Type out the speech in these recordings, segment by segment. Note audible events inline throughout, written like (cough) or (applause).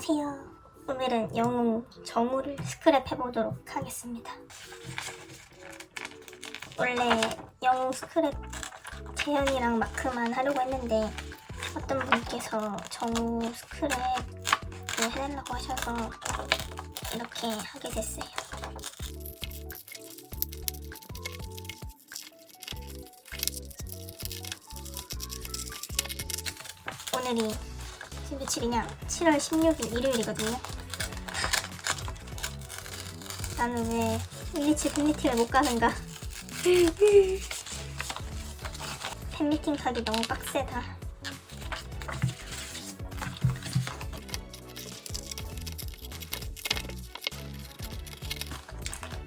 안녕하세요. 오늘은 영웅 정우를 스크랩 해보도록 하겠습니다. 원래 영웅 스크랩 재현이랑 마크만 하려고 했는데 어떤 분께서 정우 스크랩을 해달라고 하셔서 이렇게 하게 됐어요. 오늘이 지금 며칠이냐? 7월 16일 일요일이거든요. 나는 왜 127 팬미팅을 못 가는가? (laughs) 팬미팅 가기 너무 빡세다.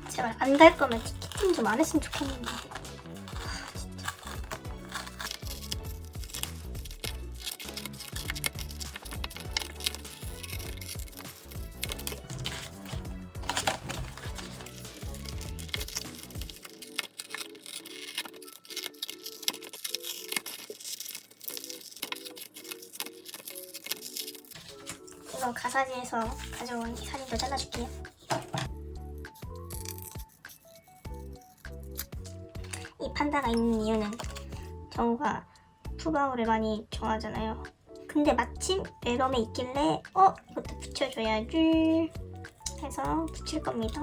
제발 안 갈 거면 티켓팅 좀 안 했으면 좋겠는데. 이거 가사지에서 가져온 이 사진도 잘라줄게요. 이 판다가 있는 이유는 정우가 푸바오를 많이 좋아하잖아요. 근데 마침 앨범에 있길래 어 이것도 붙여줘야지 해서 붙일 겁니다.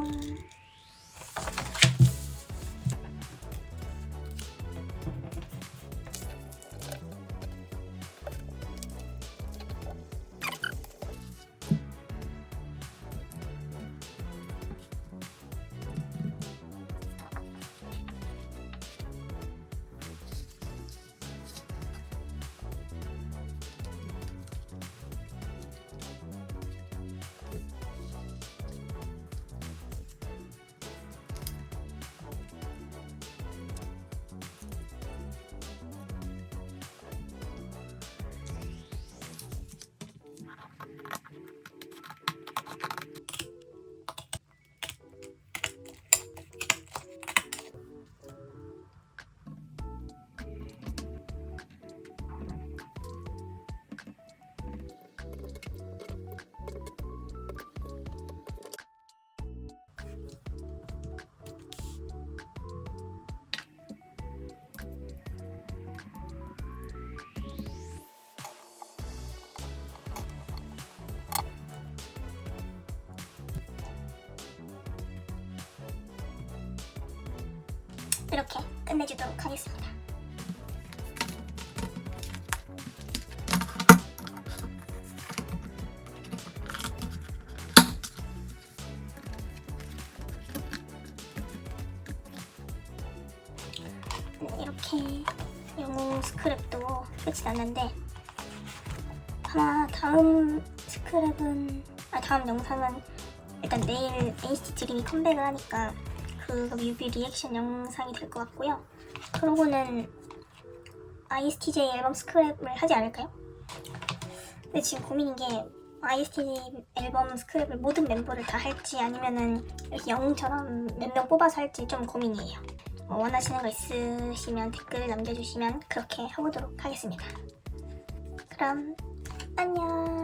이렇게 끝내주도록 하겠습니다. 네, 이렇게 영웅 스크랩도 끝이 났는데 아마 다음 스크랩은 아 다음 영상은 일단 내일 NCT 드림이 컴백을 하니까 그 뮤비 리액션 영상이 될 것 같고요. 그러고는 ISTJ 앨범 스크랩을 하지 않을까요? 근데 지금 고민인 게 ISTJ 앨범 스크랩을 모든 멤버를 다 할지 아니면은 이렇게 영웅처럼 몇 명 뽑아서 할지 좀 고민이에요. 어, 원하시는 거 있으시면 댓글 남겨주시면 그렇게 해보도록 하겠습니다. 그럼 안녕.